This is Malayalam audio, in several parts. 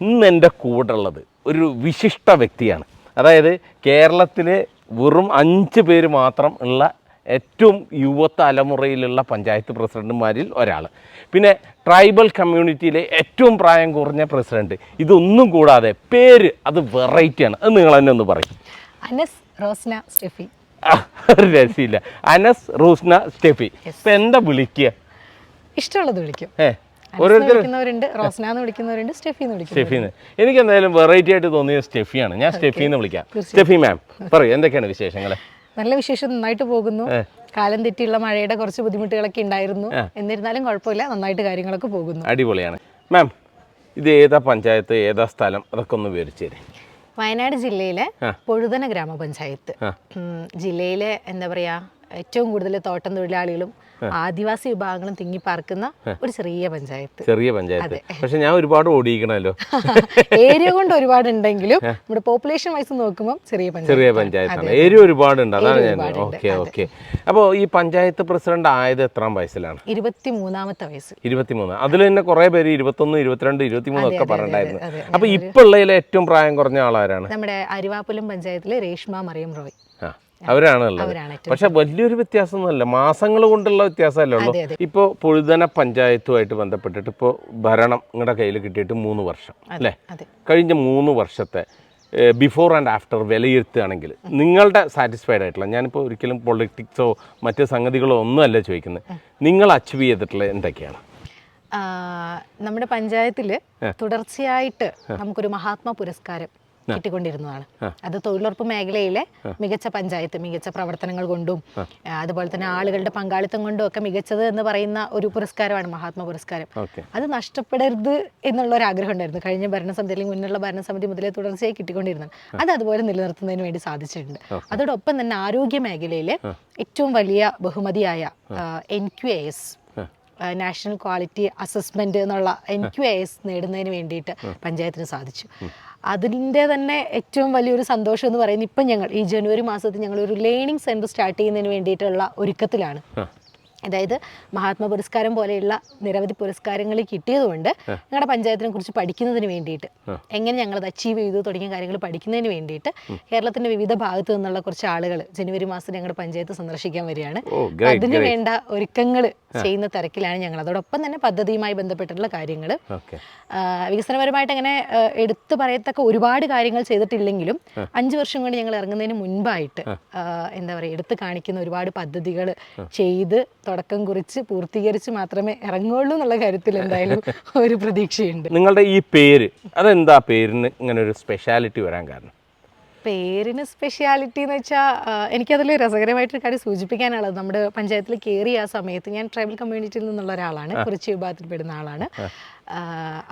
ഇന്ന് എന്റെ കൂടെ ഉള്ളത് ഒരു വിശിഷ്ട വ്യക്തിയാണ്. അതായത് കേരളത്തിലെ വെറും അഞ്ച് പേര് മാത്രം ഉള്ള ഏറ്റവും യുവതലമുറയിലുള്ള പഞ്ചായത്ത് പ്രസിഡന്റുമാരിൽ ഒരാൾ പിന്നെ ട്രൈബൽ കമ്മ്യൂണിറ്റിയിലെ ഏറ്റവും പ്രായം കുറഞ്ഞ പ്രസിഡന്റ്. ഇതൊന്നും കൂടാതെ പേര് അത് വെറൈറ്റിയാണ്. അത് നിങ്ങൾ തന്നെ ഒന്ന് പറയും. അനസ് റോസ്ന സ്റ്റെഫി. ഒരു അനസ് റോസ്ന സ്റ്റെഫി. ഇപ്പം എന്താ വിളിക്കുക? ഇഷ്ടമുള്ളത് വിളിക്കും. ഏ? സ്റ്റെഫിന്ന് എനിക്ക് എന്തായാലും വെറൈറ്റി ആയിട്ട് തോന്നിയത് സ്റ്റെഫിയാണ്. ഞാൻ സ്റ്റെഫി എന്ന് വിളിക്കാം. സ്റ്റെഫി മാം പറയൂ എന്തൊക്കെയാണ് വിശേഷങ്ങൾ നല്ല വിശേഷം നന്നായിട്ട് പോകുന്നു. കാലം തെറ്റിയുള്ള മഴയുടെ കുറച്ച് ബുദ്ധിമുട്ടുകളൊക്കെ ഉണ്ടായിരുന്നു. എന്നിരുന്നാലും കുഴപ്പമില്ല നന്നായിട്ട് കാര്യങ്ങളൊക്കെ പോകുന്നു. അടിപൊളിയാണ്. മാം ഇത് ഏതാ പഞ്ചായത്ത് ഏതാ സ്ഥലം? അതൊക്കെ ഒന്ന് വിവരിച്ചു തരും. വയനാട് ജില്ലയിലെ പൊഴുതന ഗ്രാമപഞ്ചായത്ത്. ജില്ലയിലെ എന്താ പറയാ ഏറ്റവും കൂടുതൽ തോട്ടം തൊഴിലാളികളും ആദിവാസി വിഭാഗങ്ങളും തിങ്ങി പാർക്കുന്ന ഒരു ചെറിയ പഞ്ചായത്ത്. ചെറിയ പഞ്ചായത്ത്. പക്ഷെ ഞാൻ ഒരുപാട് ഓടിയിക്കണല്ലോ ഏരിയ കൊണ്ട് ഒരുപാട് ഉണ്ടെങ്കിലും നമ്മുടെ പോപ്പുലേഷൻ വൈസ് നോക്കുമ്പോൾ ചെറിയ ചെറിയ പഞ്ചായത്താണ്. ഏരിയ ഒരുപാടുണ്ട്. അതാണ് ഞാൻ ഓക്കെ ഓക്കെ. അപ്പോൾ ഈ പഞ്ചായത്ത് പ്രസിഡന്റ് ആയത് എത്ര വയസ്സിലാണ്? ഇരുപത്തി മൂന്നാമത്തെ വയസ്സിൽ ഇരുപത്തിമൂന്ന്. അതിൽ തന്നെ കുറെ പേര് ഇരുപത്തൊന്ന് ഇരുപത്തിരണ്ട് ഇരുപത്തിമൂന്ന് ഒക്കെ പറഞ്ഞിട്ടുണ്ടായിരുന്നു. അപ്പൊ ഇപ്പൊ ഉള്ളതിലെ ഏറ്റവും പ്രായം കുറഞ്ഞ ആളാരാണ്? നമ്മുടെ അരിവാപ്പുലം പഞ്ചായത്തിലെ രേഷ്മ മറിയം റോയ്. ആ അവരാണ് ഉള്ളത് അവരാണ് ഏറ്റവും പക്ഷെ വലിയൊരു വ്യത്യാസമൊന്നുമല്ല. മാസങ്ങൾ കൊണ്ടുള്ള വ്യത്യാസമല്ലേ ഉള്ളൂ? അതെ. ഇപ്പോൾ പൊഴുതന പഞ്ചായത്തുമായിട്ട് ബന്ധപ്പെട്ടിട്ട് ഇപ്പോൾ ഭരണം നിങ്ങളുടെ കയ്യിൽ കിട്ടിയിട്ട് മൂന്ന് വർഷം അല്ലേ? കഴിഞ്ഞ മൂന്ന് വർഷത്തെ ബിഫോർ ആൻഡ് ആഫ്റ്റർ വിലയിരുത്തുകയാണെങ്കിൽ നിങ്ങളുടെ സാറ്റിസ്ഫൈഡ് ആയിട്ടുള്ള ഞാനിപ്പോൾ ഒരിക്കലും പൊളിറ്റിക്സോ മറ്റ് സംഗതികളോ ഒന്നും അല്ല ചോദിക്കുന്നത് നിങ്ങൾ അച്ചീവ് ചെയ്തിട്ടുള്ള എന്തൊക്കെയാണ്? നമ്മുടെ പഞ്ചായത്തിൽ തുടർച്ചയായിട്ട് നമുക്കൊരു മഹാത്മാ പുരസ്കാരം കിട്ടിക്കൊണ്ടിരുന്നതാണ്. അത് തൊഴിലുറപ്പ് മേഖലയിലെ മികച്ച പഞ്ചായത്ത് മികച്ച പ്രവർത്തനങ്ങൾ കൊണ്ടും അതുപോലെ തന്നെ ആളുകളുടെ പങ്കാളിത്തം കൊണ്ടും ഒക്കെ മികച്ചത് എന്ന് പറയുന്ന ഒരു പുരസ്കാരമാണ് മഹാത്മാ പുരസ്കാരം. അത് നഷ്ടപ്പെടരുത് എന്നുള്ള ഒരു ആഗ്രഹം ഉണ്ടായിരുന്നു. കഴിഞ്ഞ ഭരണസമിതി അല്ലെങ്കിൽ മുന്നുള്ള ഭരണസമിതി മുതലേ തുടർച്ചയായി കിട്ടിക്കൊണ്ടിരുന്നത്. അത് അതുപോലെ നിലനിർത്തുന്നതിന് വേണ്ടി സാധിച്ചിട്ടുണ്ട്. അതോടൊപ്പം തന്നെ ആരോഗ്യ മേഖലയിലെ ഏറ്റവും വലിയ ബഹുമതിയായ N Q S national quality assessment എന്നുള്ള എൻ ക്യു എസ് നേടുന്നതിന് വേണ്ടിയിട്ട് പഞ്ചായത്തിന് സാധിച്ചു. അതിന്റെ തന്നെ ഏറ്റവും വലിയൊരു സന്തോഷം എന്ന് പറയുന്നത് ഇപ്പം ഞങ്ങൾ ഈ ജനുവരി മാസത്തിൽ ഞങ്ങൾ ഒരു ലേണിംഗ് സെന്റർ സ്റ്റാർട്ട് ചെയ്യുന്നതിന് വേണ്ടിയിട്ടുള്ള ഒരുക്കത്തിലാണ്. അതായത് മഹാത്മാ പുരസ്കാരം പോലെയുള്ള നിരവധി പുരസ്കാരങ്ങൾ കിട്ടിയതുകൊണ്ട് ഞങ്ങളുടെ പഞ്ചായത്തിനെ കുറിച്ച് പഠിക്കുന്നതിന് വേണ്ടിയിട്ട് എങ്ങനെ ഞങ്ങൾ അത് അച്ചീവ് ചെയ്തു തുടങ്ങിയ കാര്യങ്ങൾ പഠിക്കുന്നതിന് വേണ്ടിയിട്ട് കേരളത്തിന്റെ വിവിധ ഭാഗത്തു നിന്നുള്ള കുറച്ച് ആളുകൾ ജനുവരി മാസം ഞങ്ങളുടെ പഞ്ചായത്ത് സന്ദർശിക്കാൻ വരികയാണ്. അതിന് വേണ്ട ഒരുക്കങ്ങൾ ചെയ്യുന്ന തിരക്കിലാണ് ഞങ്ങൾ. അതോടൊപ്പം തന്നെ പദ്ധതിയുമായി ബന്ധപ്പെട്ടിട്ടുള്ള കാര്യങ്ങൾ. വികസനപരമായിട്ട് അങ്ങനെ എടുത്തു പറയത്തക്ക ഒരുപാട് കാര്യങ്ങൾ ചെയ്തിട്ടില്ലെങ്കിലും അഞ്ചു വർഷം കൊണ്ട് ഞങ്ങൾ ഇറങ്ങുന്നതിന് മുൻപായിട്ട് എന്താ പറയുക എടുത്തു കാണിക്കുന്ന ഒരുപാട് പദ്ധതികൾ ചെയ്ത് തുടക്കം കുറിച്ച് പൂർത്തീകരിച്ച് മാത്രമേ ഇറങ്ങുള്ളൂ എന്നുള്ള കാര്യത്തിൽ എന്തായാലും ഒരു പ്രതീക്ഷയുണ്ട്. നിങ്ങളുടെ ഈ പേര് അതെന്താ പേരിന് ഇങ്ങനെ ഒരു സ്പെഷ്യാലിറ്റി വരാൻ കാരണം? പേരിന് സ്പെഷ്യാലിറ്റി എന്ന് വെച്ചാൽ എനിക്കതിൽ രസകരമായിട്ടൊരു കാര്യം സൂചിപ്പിക്കാനുള്ളത്. നമ്മുടെ പഞ്ചായത്തിൽ കയറിയ ആ സമയത്ത് ഞാൻ ട്രൈബൽ കമ്മ്യൂണിറ്റിയിൽ നിന്നുള്ള ഒരാളാണ്. കുറിച്ച് വിഭാഗത്തിൽപ്പെടുന്ന ആളാണ്.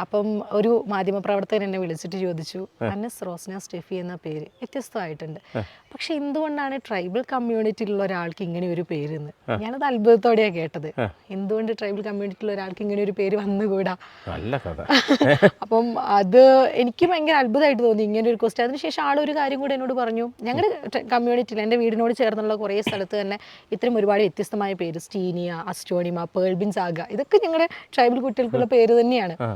അപ്പം ഒരു മാധ്യമപ്രവർത്തകൻ എന്നെ വിളിച്ചിട്ട് ചോദിച്ചു അന്നസ് റോസ്ന സ്റ്റെഫി എന്ന പേര് വ്യത്യസ്തമായിട്ടുണ്ട്. പക്ഷെ എന്തുകൊണ്ടാണ് ട്രൈബൽ കമ്മ്യൂണിറ്റിയിലുള്ള ഒരാൾക്ക് ഇങ്ങനെ ഒരു പേര് എന്ന്? ഞാനത് അത്ഭുതത്തോടെയാണ് കേട്ടത്. എന്തുകൊണ്ട് ട്രൈബൽ കമ്മ്യൂണിറ്റിയിലുള്ള ഒരാൾക്ക് ഇങ്ങനെ ഒരു പേര് വന്നുകൂടാ? അപ്പം അത് എനിക്ക് ഭയങ്കര അത്ഭുതമായിട്ട് തോന്നി ഇങ്ങനെ ഒരു ക്വസ്റ്റ്യൻ അതിനുശേഷം ആളൊരു കാര്യം കൂടെ എന്നോട് പറഞ്ഞു. ഞങ്ങളുടെ കമ്മ്യൂണിറ്റിയിൽ എന്റെ വീടിനോട് ചേർന്നുള്ള കുറേ സ്ഥലത്ത് തന്നെ ഇത്രയും ഒരുപാട് വ്യത്യസ്തമായ പേര്. സ്റ്റീനിയ അസ്റ്റോണിമ പേൾബിൻ ആഗ ഇതൊക്കെ ഞങ്ങളുടെ ട്രൈബൽ കുട്ടികൾക്കുള്ള പേര് തന്നെയാണ്. ആ.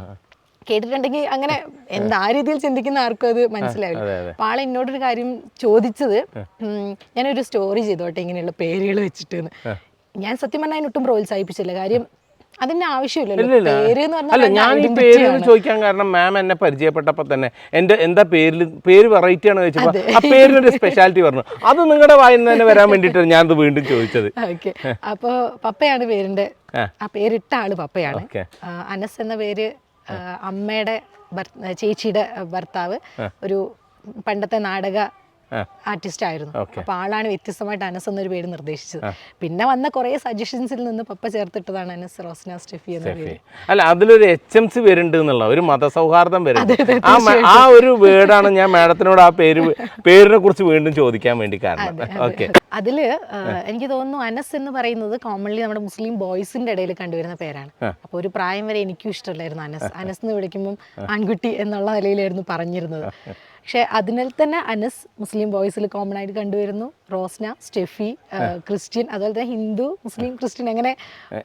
കേട്ടിട്ടുണ്ടെങ്കിൽ അങ്ങനെ എന്താ ആ രീതിയിൽ ചിന്തിക്കുന്ന ആർക്കും അത് മനസ്സിലാവില്ല. അപ്പൊ ആളെ എന്നോടൊരു കാര്യം ചോദിച്ചത് ഞാനൊരു സ്റ്റോറി ചെയ്തോട്ടെ ഇങ്ങനെയുള്ള പേരുകൾ വെച്ചിട്ട് ഞാൻ സത്യം പറഞ്ഞാൽ അതിനൊട്ടും പ്രോത്സാഹിപ്പിച്ചില്ല. കാര്യം അതിന്റെ ആവശ്യമില്ലല്ലോ. ഇല്ലില്ല. പേര് എന്ന് അല്ല പറഞ്ഞാൽ ഞാൻ ഈ പേര് ചോദിക്കാൻ കാരണം മാം എന്നെ പരിചയപ്പെട്ടപ്പോൾ തന്നെ എന്റെ എന്താ പേരിൽ പേര് വെറൈറ്റി ആണ് ചോദിച്ചപ്പോൾ ആ പേരിനൊരു സ്പെഷ്യാലിറ്റി പറഞ്ഞു. അത് നിങ്ങളുടെ വായിൽ നിന്ന് തന്നെ വരാൻ വേണ്ടിയിട്ടാണ് ഞാനത് വീണ്ടും ചോദിച്ചത്. ഓക്കെ അപ്പോ പപ്പയാണ് പേരിന്റെ ആ. പേരിട്ട ആൾ പപ്പയാണ് അനസ് എന്ന പേര് അമ്മയുടെ ചേച്ചിയുടെ ഭർത്താവ് ഒരു പണ്ടത്തെ നാടക. ആർട്ടിസ്റ്റ് ആയിരുന്നു അപ്പോൾ അപ്പൊ ആളാണ് വ്യത്യസ്തമായിട്ട് അനസ് എന്നൊരു പേര് നിർദ്ദേശിച്ചത്. പിന്നെ വന്ന കുറെ സജഷൻസിൽ നിന്ന് പപ്പ ചേർത്തിട്ടതാണ് അനസ് റോസ്ന സ്റ്റെഫി എന്ന പേര്. അല്ല അതിലൊരു എച്ച് എം സി വരുന്നുണ്ട് എന്നുള്ള ഒരു മതസൗഹാർദ്ദം മ- ആ ഒരു വേർഡാണ് ഞാൻ മാഡത്തിനോട് ആ പേര് പേരിനെ കുറിച്ച് വീണ്ടും ചോദിക്കാൻ വേണ്ടി കാരണം. ഓക്കെ. അതിൽ എനിക്ക് തോന്നുന്നു അനസ് എന്ന് പറയുന്നത് കോമൺലി നമ്മുടെ മുസ്ലിം ബോയ്സിന്റെ ഇടയിൽ കണ്ടുവരുന്ന പേരാണ്. അപ്പോൾ ഒരു പ്രായം വരെ എനിക്കും ഇഷ്ടമല്ലായിരുന്നു അനസ്. അനസ് എന്ന് വിളിക്കുമ്പോൾ ആൺകുട്ടി എന്നുള്ള നിലയിലായിരുന്നു പറഞ്ഞിരുന്നത്. പക്ഷെ അതിനാൽ തന്നെ അനസ് മുസ്ലിം ബോയ്സിൽ കോമൺ ആയിട്ട് കണ്ടുവരുന്നു. റോസ്ന സ്റ്റെഫി ക്രിസ്ത്യൻ അതുപോലെ തന്നെ ഹിന്ദു മുസ്ലിം ക്രിസ്ത്യൻ അങ്ങനെ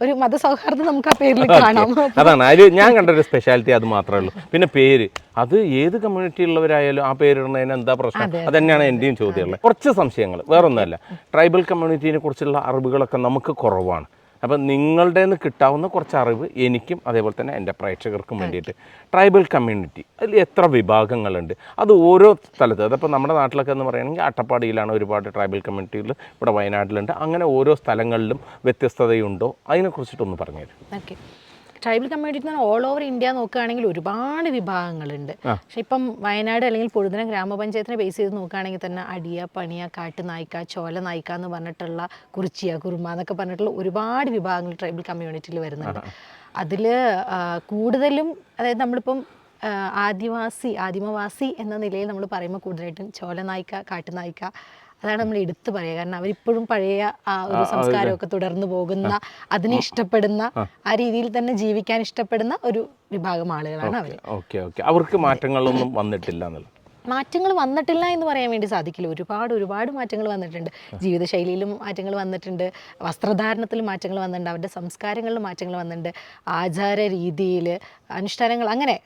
ഒരു മതസൗഹാർദ്ദം നമുക്ക് ആ പേരിൽ കാണാം. അതാണ്. അതിൽ ഞാൻ കണ്ട ഒരു സ്പെഷ്യാലിറ്റി അത് മാത്രമേ ഉള്ളൂ. പിന്നെ പേര്. അത് ഏത് കമ്മ്യൂണിറ്റി ഉള്ളവരായാലും ആ പേരിടുന്നതിന് എന്താ പ്രശ്നം? അത് തന്നെയാണ് എന്റെയും ചോദ്യമുള്ളത്. കുറച്ച് സംശയങ്ങൾ വേറൊന്നുമല്ല. ട്രൈബൽ കമ്മ്യൂണിറ്റിനെ കുറിച്ചുള്ള അറിവുകളൊക്കെ നമുക്ക് കുറവാണ്. അപ്പം നിങ്ങളുടെ നിന്ന് കിട്ടാവുന്ന കുറച്ച് അറിവ് എനിക്കും അതേപോലെ തന്നെ എന്റെ പ്രേക്ഷകർക്കും വേണ്ടിയിട്ട് ട്രൈബൽ കമ്മ്യൂണിറ്റി അതിൽ എത്ര വിഭാഗങ്ങളുണ്ട്? അത് ഓരോ സ്ഥലത്ത്. അതിപ്പോൾ നമ്മുടെ നാട്ടിലൊക്കെ എന്ന് പറയുകയാണെങ്കിൽ അട്ടപ്പാടിയിലാണ് ഒരുപാട് ട്രൈബൽ കമ്മ്യൂണിറ്റികൾ ഇവിടെ വയനാട്ടിലുണ്ട്. അങ്ങനെ ഓരോ സ്ഥലങ്ങളിലും വ്യത്യസ്തതയുണ്ടോ? അതിനെക്കുറിച്ചിട്ടൊന്ന് പറഞ്ഞുതരും okay. Tribal community all over India നോക്കുകയാണെങ്കിൽ ഒരുപാട് വിഭാഗങ്ങളുണ്ട്. പക്ഷെ ഇപ്പം വയനാട് അല്ലെങ്കിൽ പൊഴുതന ഗ്രാമപഞ്ചായത്തിനെ ബേസ് ചെയ്ത് നോക്കുകയാണെങ്കിൽ തന്നെ അടിയ പണിയ കാട്ട് നായിക്ക ചോല നായിക്ക എന്ന് പറഞ്ഞിട്ടുള്ള കുറിച്ചിയ കുറുമ എന്നൊക്കെ പറഞ്ഞിട്ടുള്ള ഒരുപാട് വിഭാഗങ്ങൾ ട്രൈബൽ കമ്മ്യൂണിറ്റിയിൽ വരുന്നുണ്ട്. അതിൽ കൂടുതലും അതായത് നമ്മളിപ്പം ആദിവാസി ആദിമവാസി എന്ന നിലയിൽ നമ്മൾ പറയുമ്പോൾ കൂടുതലായിട്ടും ചോല നായിക്ക കാട്ടു നായിക്ക അതാണ് നമ്മൾ എടുത്തു പറയുക. കാരണം അവരിപ്പോഴും പഴയ ആ ഒരു സംസ്കാരമൊക്കെ തുടർന്നു പോകുന്ന അതിനെ ഇഷ്ടപ്പെടുന്ന ആ. രീതിയിൽ തന്നെ ജീവിക്കാൻ ഇഷ്ടപ്പെടുന്ന ഒരു വിഭാഗം ആളുകളാണ് അവർ ഓക്കെ ഓക്കെ. അവർക്ക് മാറ്റങ്ങളൊന്നും വന്നിട്ടില്ല എന്നുള്ളത്. മാറ്റങ്ങൾ വന്നിട്ടില്ല എന്ന് പറയാൻ വേണ്ടി സാധിക്കില്ല. ഒരുപാട് ഒരുപാട് മാറ്റങ്ങൾ വന്നിട്ടുണ്ട്. ജീവിതശൈലിയിലും മാറ്റങ്ങൾ വന്നിട്ടുണ്ട്. വസ്ത്രധാരണത്തിലും മാറ്റങ്ങൾ വന്നിട്ടുണ്ട്. അവരുടെ സംസ്കാരങ്ങളിലും മാറ്റങ്ങൾ വന്നിട്ടുണ്ട്. ആചാര രീതിയിൽ അനുഷ്ഠാനങ്ങൾ അങ്ങനെ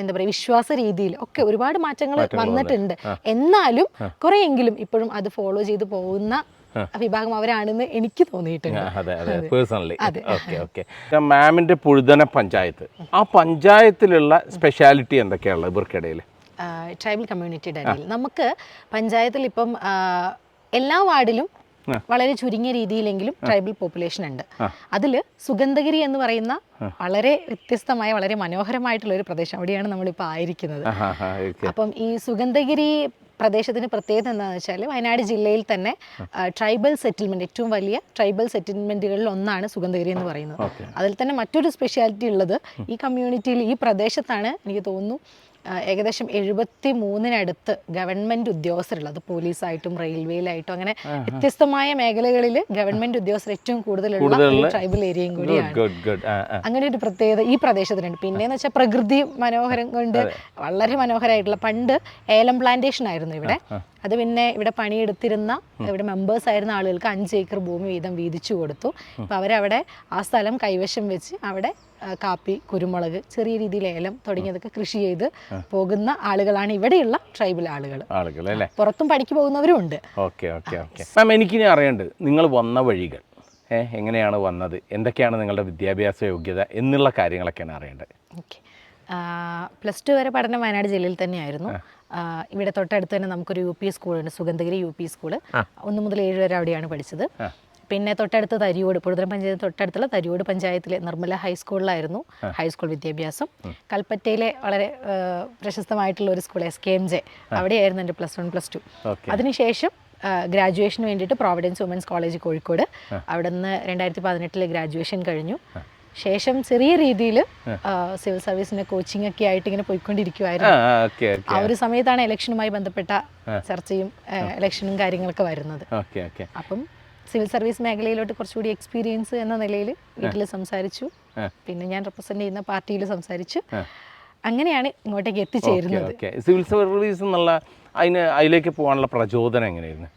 എന്താ പറയുക വിശ്വാസ രീതിയിൽ ഒക്കെ ഒരുപാട് മാറ്റങ്ങൾ വന്നിട്ടുണ്ട്. എന്നാലും കുറെയെങ്കിലും ഇപ്പോഴും അത് ഫോളോ ചെയ്തു പോകുന്ന വിഭാഗം അവരാണെന്ന് എനിക്ക് തോന്നിയിട്ടുണ്ട്. പേഴ്സണലി. Okay okay. മാമിന്റെ പുഴുതന പഞ്ചായത്ത്. ആ പഞ്ചായത്തിലുള്ള സ്പെഷ്യാലിറ്റി എന്തൊക്കെയാണ് ഇവർക്കിടയിൽ ട്രൈബൽ കമ്മ്യൂണിറ്റിയുടെ ഇടയിൽ നമുക്ക് പഞ്ചായത്തിൽ ഇപ്പം എല്ലാ വാർഡിലും വളരെ ചുരുങ്ങിയ രീതിയിലെങ്കിലും ട്രൈബൽ പോപ്പുലേഷൻ ഉണ്ട്. അതിൽ സുഗന്ധഗിരി എന്ന് പറയുന്ന വളരെ വ്യത്യസ്തമായ വളരെ മനോഹരമായിട്ടുള്ള ഒരു പ്രദേശം അവിടെയാണ് നമ്മളിപ്പോൾ ആയിരിക്കുന്നത്. അപ്പം ഈ സുഗന്ധഗിരി പ്രദേശത്തിന് പ്രത്യേകത എന്താണെന്ന് വെച്ചാൽ വയനാട് ജില്ലയിൽ തന്നെ ട്രൈബൽ സെറ്റിൽമെന്റ് ഏറ്റവും വലിയ ട്രൈബൽ സെറ്റിൽമെന്റുകളിൽ ഒന്നാണ് സുഗന്ധഗിരി എന്ന് പറയുന്നത്. അതിൽ തന്നെ മറ്റൊരു സ്പെഷ്യാലിറ്റി ഉള്ളത് ഈ കമ്മ്യൂണിറ്റിയിൽ ഈ പ്രദേശത്താണ് എനിക്ക് തോന്നുന്നു ഏകദേശം എഴുപത്തി മൂന്നിനടുത്ത് ഗവൺമെന്റ് ഉദ്യോഗസ്ഥരുള്ളത് പോലീസായിട്ടും റെയിൽവേയിലായിട്ടും അങ്ങനെ വ്യത്യസ്തമായ മേഖലകളിൽ ഗവൺമെന്റ് ഉദ്യോഗസ്ഥർ ഏറ്റവും കൂടുതലുള്ള ട്രൈബൽ ഏരിയയും കൂടിയാണ്. അങ്ങനെ ഒരു പ്രത്യേകത ഈ പ്രദേശത്തിനുണ്ട് പിന്നെന്ന് വെച്ചാൽ പ്രകൃതി മനോഹരം കൊണ്ട് വളരെ മനോഹരമായിട്ടുള്ള പണ്ട് ഏലം പ്ലാന്റേഷൻ ആയിരുന്നു ഇവിടെ. അത് പിന്നെ ഇവിടെ പണിയെടുത്തിരുന്ന ഇവിടെ മെമ്പേഴ്സ് ആയിരുന്ന ആളുകൾക്ക് അഞ്ച് ഏക്കർ ഭൂമി വീതം വീതിച്ചു കൊടുത്തു. അപ്പോൾ അവരവിടെ ആ സ്ഥലം കൈവശം വെച്ച് അവിടെ കാപ്പി കുരുമുളക് ചെറിയ രീതിയിൽ ഏലം തുടങ്ങിയതൊക്കെ കൃഷി ചെയ്ത് പോകുന്ന ആളുകളാണ് ഇവിടെയുള്ള ട്രൈബൽ ആളുകൾ. ആളുകൾ അല്ലേ? പുറത്തും പണിക്ക് പോകുന്നവരും ഉണ്ട്. Okay okay okay. മാം എനിക്കിനി അറിയേണ്ടത് നിങ്ങൾ വന്ന വഴികൾ എങ്ങനെയാണ് വന്നത് എന്തൊക്കെയാണ് നിങ്ങളുടെ വിദ്യാഭ്യാസ യോഗ്യത എന്നുള്ള കാര്യങ്ങളൊക്കെയാണ് അറിയേണ്ടത്. ഓക്കെ. പ്ലസ് ടു വരെ പഠനം വയനാട് ജില്ലയിൽ തന്നെയായിരുന്നു. ഇവിടെ തൊട്ടടുത്ത് തന്നെ നമുക്കൊരു യു പി സ്കൂളുണ്ട് സുഗന്ധഗിരി യു പി സ്കൂൾ. ഒന്ന് മുതൽ ഏഴ് വരെ അവിടെയാണ് പഠിച്ചത്. പിന്നെ തൊട്ടടുത്ത് തരിയോട് പൊടുതരം പഞ്ചായത്ത് തൊട്ടടുത്തുള്ള തരിയോട് പഞ്ചായത്തിലെ നിർമ്മല ഹൈസ്കൂളിലായിരുന്നു ഹൈസ്കൂൾ വിദ്യാഭ്യാസം. കൽപ്പറ്റയിലെ വളരെ പ്രശസ്തമായിട്ടുള്ള ഒരു school S K M J അവിടെയായിരുന്നു എന്റെ പ്ലസ് വൺ പ്ലസ് ടു. അതിനുശേഷം ഗ്രാജുവേഷന് വേണ്ടിയിട്ട് പ്രോവിഡൻസ് വുമൻസ് കോളേജ് കോഴിക്കോട്. അവിടെ നിന്ന് രണ്ടായിരത്തി പതിനെട്ടിലെ ഗ്രാജുവേഷൻ കഴിഞ്ഞു. ശേഷം ചെറിയ രീതിയിൽ സിവിൽ സർവീസിന്റെ കോച്ചിങ് ഒക്കെ ആയിട്ട് ഇങ്ങനെ പോയിക്കൊണ്ടിരിക്കുവായിരുന്നു. ആ ഒരു സമയത്താണ് ഇലക്ഷനുമായി ബന്ധപ്പെട്ട ചർച്ചയും ഇലക്ഷനും കാര്യങ്ങളൊക്കെ വരുന്നത്. അപ്പം സിവിൽ സർവീസ് മേഖലയിലോട്ട് കുറച്ചുകൂടി എക്സ്പീരിയൻസ് എന്ന നിലയിൽ വീട്ടിൽ സംസാരിച്ചു. പിന്നെ ഞാൻ റെപ്രസെന്റ് ചെയ്യുന്ന പാർട്ടിയിൽ സംസാരിച്ചു. അങ്ങനെയാണ് ഇങ്ങോട്ടേക്ക് എത്തിച്ചേരുന്നത്. സിവിൽ സർവീസ് എന്നുള്ള അതിന് അതിലേക്ക് പോകാനുള്ള പ്രചോദനം എങ്ങനെയായിരുന്നു?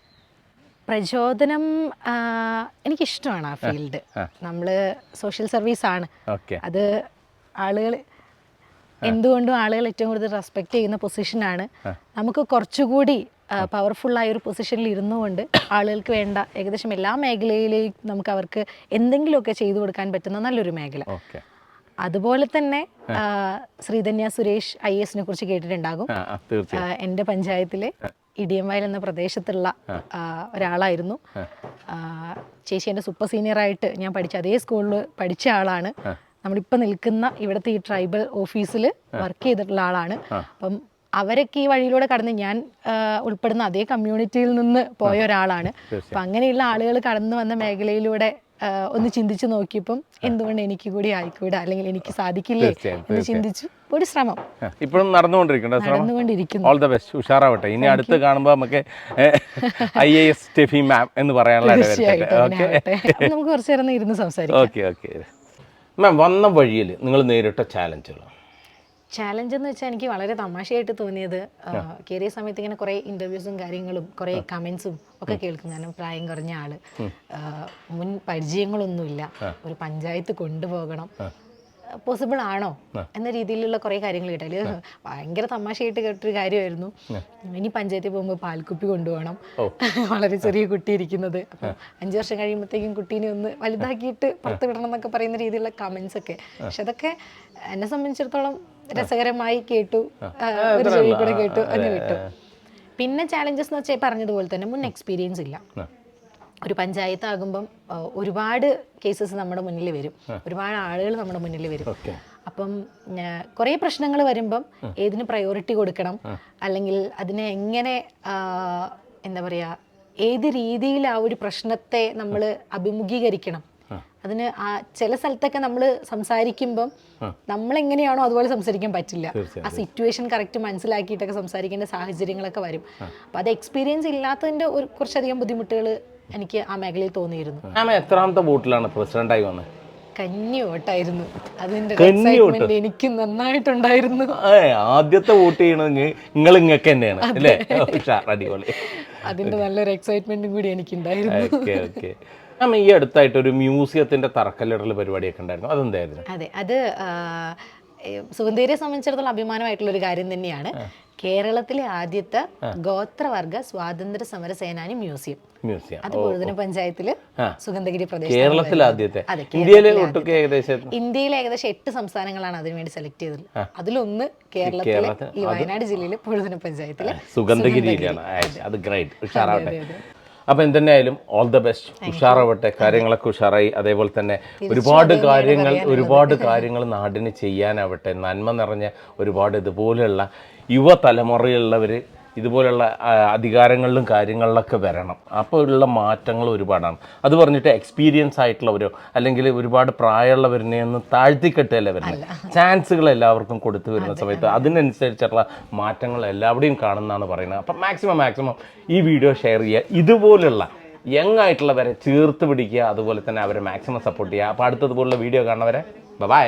പ്രചോദനം എനിക്കിഷ്ടമാണ് ആ ഫീൽഡ്. നമ്മൾ സോഷ്യൽ സർവീസ് ആണ്. അത് ആളുകൾ എന്തുകൊണ്ടും ആളുകൾ ഏറ്റവും കൂടുതൽ റെസ്പെക്ട് ചെയ്യുന്ന പൊസിഷനാണ് നമുക്ക് കുറച്ചുകൂടി പവർഫുൾ ആയ ഒരു പൊസിഷനിൽ ഇരുന്നുകൊണ്ട് ആളുകൾക്ക് വേണ്ട ഏകദേശം എല്ലാ മേഖലയിലേക്കും നമുക്ക് അവർക്ക് എന്തെങ്കിലുമൊക്കെ ചെയ്തു കൊടുക്കാൻ പറ്റുന്ന നല്ലൊരു മേഖല. അതുപോലെ തന്നെ ശ്രീധന്യ സുരേഷ് ഐ എസിനെ കുറിച്ച് കേട്ടിട്ടുണ്ടാകും. എന്റെ പഞ്ചായത്തിലെ ഇടിയംവയൽ എന്ന പ്രദേശത്തുള്ള ഒരാളായിരുന്നു. ചേച്ചി എന്റെ സൂപ്പർ സീനിയറായിട്ട് ഞാൻ പഠിച്ച അതേ സ്കൂളിൽ പഠിച്ച ആളാണ്. നമ്മളിപ്പോൾ നിൽക്കുന്ന ഇവിടുത്തെ ഈ ട്രൈബൽ ഓഫീസിൽ വർക്ക് ചെയ്തിട്ടുള്ള ആളാണ്. അപ്പം അവരൊക്കെ ഈ വഴിയിലൂടെ കടന്ന് ഞാൻ ഉൾപ്പെടുന്ന അതേ കമ്മ്യൂണിറ്റിയിൽ നിന്ന് പോയ ഒരാളാണ്. അപ്പം അങ്ങനെയുള്ള ആളുകൾ കടന്നു വന്ന മേഖലയിലൂടെ ഒന്ന് ചിന്തിച്ചു നോക്കിയപ്പം എന്തുകൊണ്ട് എനിക്ക് കൂടി ആയിക്കൂടാ? അല്ലെങ്കിൽ എനിക്ക് സാധിക്കില്ലേ? എന്ന് ചിന്തിച്ചു ഒരു ശ്രമം. ഇപ്പോഴും നടന്നുകൊണ്ടിരിക്കുന്നു. ഓൾ ദ ബെസ്റ്റ് ഉഷാറാവട്ടെ. ഇനി അടുത്ത് കാണുമ്പോൾ നമുക്ക് I A S Steffi ma'am എന്ന് പറയാനുള്ള നമുക്ക് കുറച്ചു നേരം ഇരുന്ന് സംസാരിക്കാം. ഓക്കെ ഓക്കെ മാം വന്ന വഴിയിൽ നിങ്ങൾ നേരിട്ട ചാലഞ്ചുകൾ ചാലഞ്ച് എന്ന് വെച്ചാൽ എനിക്ക് വളരെ തമാശയായിട്ട് തോന്നിയത് കയറിയ സമയത്ത് ഇങ്ങനെ കുറേ ഇന്റർവ്യൂസും കാര്യങ്ങളും കുറേ കമന്റ്സും ഒക്കെ കേൾക്കും. കാരണം പ്രായം കുറഞ്ഞ ആൾ. മുൻ പരിചയങ്ങളൊന്നുമില്ല. ഒരു പഞ്ചായത്ത് കൊണ്ടുപോകണം. പോസിബിൾ ആണോ? എന്ന രീതിയിലുള്ള കുറേ കാര്യങ്ങൾ കേട്ടാൽ ഭയങ്കര തമാശയായിട്ട് കേട്ടൊരു കാര്യമായിരുന്നു. ഇനി പഞ്ചായത്തിൽ പോകുമ്പോൾ പാൽക്കുപ്പി കൊണ്ടുപോകണം. വളരെ ചെറിയ കുട്ടി ഇരിക്കുന്നത്. അപ്പം അഞ്ചു വർഷം കഴിയുമ്പോഴത്തേക്കും കുട്ടീനെ ഒന്ന് വലുതാക്കിയിട്ട് പുറത്ത് വിടണം എന്നൊക്കെ പറയുന്ന രീതിയിലുള്ള കമന്റ്സ് ഒക്കെ. പക്ഷെ അതൊക്കെ എന്നെ സംബന്ധിച്ചിടത്തോളം രസകരമായി കേട്ടു. ഒരു ചെവി കൂടെ കേട്ടു. എന്ന് വിട്ടു. പിന്നെ ചാലഞ്ചസ് എന്ന് വെച്ചാൽ പറഞ്ഞതുപോലെ തന്നെ മുൻ എക്സ്പീരിയൻസ് ഇല്ല. ഒരു പഞ്ചായത്ത് ആകുമ്പം ഒരുപാട് കേസസ് നമ്മുടെ മുന്നിൽ വരും. ഒരുപാട് ആളുകൾ നമ്മുടെ മുന്നിൽ വരും. അപ്പം കുറേ പ്രശ്നങ്ങൾ വരുമ്പം ഏതിന് പ്രയോറിറ്റി കൊടുക്കണം? അല്ലെങ്കിൽ അതിനെ എങ്ങനെ എന്താ പറയുക ഏത് രീതിയിൽ ആ ഒരു പ്രശ്നത്തെ നമ്മൾ അഭിമുഖീകരിക്കണം? അതിന് ആ ചില സ്ഥലത്തൊക്കെ നമ്മൾ സംസാരിക്കുമ്പം നമ്മൾ എങ്ങനെയാണോ അതുപോലെ സംസാരിക്കാൻ പറ്റില്ല. ആ സിറ്റുവേഷൻ കറക്റ്റ് മനസ്സിലാക്കിയിട്ടൊക്കെ സംസാരിക്കേണ്ട സാഹചര്യങ്ങളൊക്കെ വരും. അപ്പം അത് എക്സ്പീരിയൻസ് ഇല്ലാത്തതിന്റെ ഒരു കുറച്ചധികം ബുദ്ധിമുട്ടുകൾ എനിക്ക് ആ മേഖലയിൽ തോന്നിയിരുന്നു. മാം എത്രാമത്തെ വോട്ടിലാണ് പ്രസിഡന്റായി വന്നത്? കന്നി വോട്ടായിരുന്നു. അതിന്റെ excitement എനിക്ക് നന്നായിട്ടുണ്ടായിരുന്നു. ആദ്യത്തെ വോട്ട് ചെയ്യണത് നിങ്ങൾ ഇങ്ങക്ക് തന്നെയാണ് അല്ലേ? അടിപൊളി. അതിന്റെ നല്ലൊരു എക്സൈറ്റ്മെന്റും കൂടി എനിക്കുണ്ടായിരുന്നു. മാം ഈ അടുത്തായിട്ട് ഒരു മ്യൂസിയത്തിന്റെ തറക്കല്ലിടൽ പരിപാടിയൊക്കെ ഉണ്ടായിരുന്നു. അതെന്തായിരുന്നു? അതെ അത് സുഗന്ധീരെ സംബന്ധിച്ചിടത്തോളം അഭിമാനമായിട്ടുള്ള ഒരു കാര്യം തന്നെയാണ്. കേരളത്തിലെ ആദ്യത്തെ ഗോത്രവർഗ സ്വാതന്ത്ര്യ സമര സേനാനി മ്യൂസിയം. മ്യൂസിയം. അത് പൊഴുതന പഞ്ചായത്തിൽ സുഗന്ധഗിരി പ്രദേശം കേരളത്തിൽ ആദ്യത്തെ. ഇന്ത്യയിലെ ഏകദേശം ഇന്ത്യയിലെ ഏകദേശം എട്ട് സംസ്ഥാനങ്ങളാണ് അതിനുവേണ്ടി സെലക്ട് ചെയ്തത്. അതിലൊന്ന് കേരളത്തിലെ ഈ വയനാട് ജില്ലയിലെ പൊഴുതന പഞ്ചായത്തിലെ സുഗന്ധഗിരിയിലാണ്. അത് ഗ്രേറ്റ് ഉഷാറാവട്ടെ. അപ്പൊ എന്തെന്നായാലും ഓൾ ദ ബെസ്റ്റ് ഉഷാറാവട്ടെ. കാര്യങ്ങളൊക്കെ ഉഷാറായി. അതേപോലെ തന്നെ ഒരുപാട് കാര്യങ്ങൾ ഒരുപാട് കാര്യങ്ങൾ നാടിന് ചെയ്യാനാവട്ടെ. നന്മ നിറഞ്ഞ ഒരുപാട് ഇതുപോലെയുള്ള യുവതലമുറയുള്ളവർ ഇതുപോലുള്ള അധികാരങ്ങളിലും കാര്യങ്ങളിലൊക്കെ വരണം. അപ്പോൾ ഉള്ള മാറ്റങ്ങൾ ഒരുപാടാണ്. അത് പറഞ്ഞിട്ട് എക്സ്പീരിയൻസ് ആയിട്ടുള്ളവരോ അല്ലെങ്കിൽ ഒരുപാട് പ്രായമുള്ളവരിനെ ഒന്ന് താഴ്ത്തിക്കെട്ടല്ല വരുന്നത്? ചാൻസുകൾ എല്ലാവർക്കും കൊടുത്തു വരുന്ന സമയത്ത് അതിനനുസരിച്ചുള്ള മാറ്റങ്ങൾ എല്ലാവിടെയും കാണുന്നതാണ് പറയുന്നത്. അപ്പം മാക്സിമം മാക്സിമം ഈ വീഡിയോ ഷെയർ ചെയ്യുക. ഇതുപോലുള്ള യങ് ആയിട്ടുള്ളവരെ ചേർത്ത് പിടിക്കുക. അതുപോലെ തന്നെ അവരെ മാക്സിമം സപ്പോർട്ട് ചെയ്യുക. അപ്പോൾ അടുത്തതുപോലുള്ള വീഡിയോ കാണുന്നവരെ ബൈ